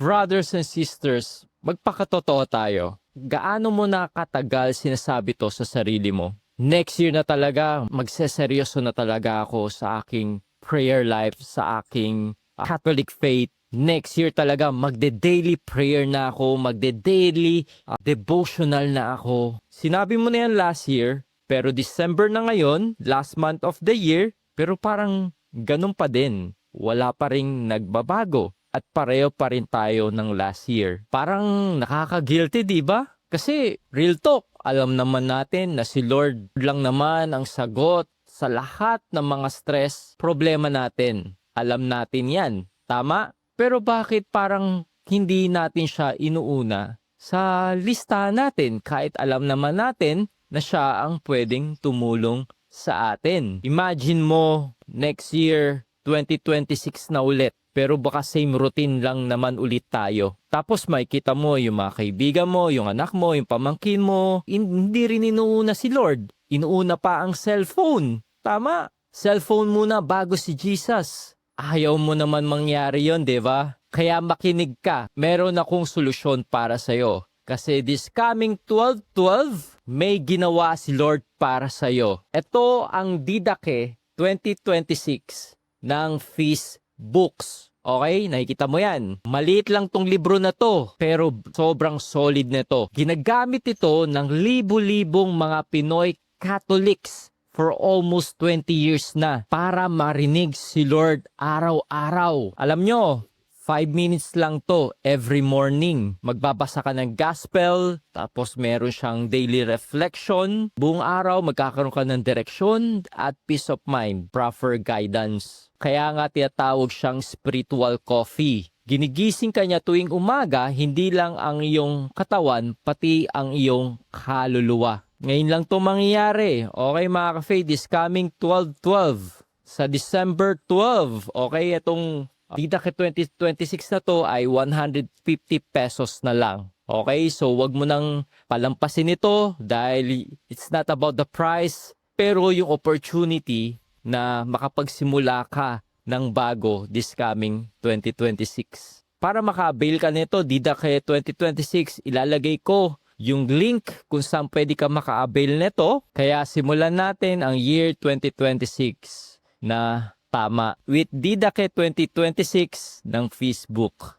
Brothers and sisters, magpakatotoo tayo. Gaano mo na katagal sinasabi to sa sarili mo? Next year na talaga, magseseryoso na talaga ako sa aking prayer life, sa aking uh, Catholic faith. Next year talaga, magde-daily prayer na ako, magde-daily uh, devotional na ako. Sinabi mo na yan last year, pero December na ngayon, last month of the year, pero parang ganun pa din. Wala pa rin nagbabago at pareho pa rin tayo ng last year. Parang nakaka-guilty, di ba? Kasi real talk, alam naman natin na si Lord lang naman ang sagot sa lahat ng mga stress, problema natin. Alam natin yan. Tama? Pero bakit parang hindi natin siya inuuna sa listahan natin kahit alam naman natin na siya ang pwedeng tumulong sa atin. Imagine mo next year 2026 na ulit pero baka same routine lang naman ulit tayo. Tapos makikita mo yung mga kaibigan mo, yung anak mo, yung pamangkin mo, hin- hindi rin inuuna si Lord. Inuuna pa ang cellphone. Tama? Cellphone muna bago si Jesus. Ayaw mo naman mangyari yon, di ba? Kaya makinig ka. Meron akong solusyon para sa'yo. Kasi this coming 12-12, may ginawa si Lord para sa'yo. Ito ang Didake 2026 ng Feast Books. Okay, nakikita mo yan. Maliit lang tong libro na to, pero sobrang solid nito. Ginagamit ito ng libu-libong mga Pinoy Catholics for almost 20 years na para marinig si Lord araw-araw. Alam nyo, 5 minutes lang to every morning. Magbabasa ka ng gospel, tapos meron siyang daily reflection. Buong araw, magkakaroon ka ng direksyon at peace of mind, proper guidance. Kaya nga tinatawag siyang spiritual coffee. Ginigising ka niya tuwing umaga, hindi lang ang iyong katawan, pati ang iyong kaluluwa. Ngayon lang to mangyayari. Okay mga ka-faith, this coming 12-12 sa December 12. Okay, itong Dida ke 2026 na to ay 150 pesos na lang. Okay, so wag mo nang palampasin ito dahil it's not about the price, pero yung opportunity na makapagsimula ka ng bago this coming 2026. Para maka-avail ka nito, Dida ke 2026, ilalagay ko yung link kung saan pwede ka maka-avail nito. Kaya simulan natin ang year 2026 na tama with Didake 2026 ng Facebook.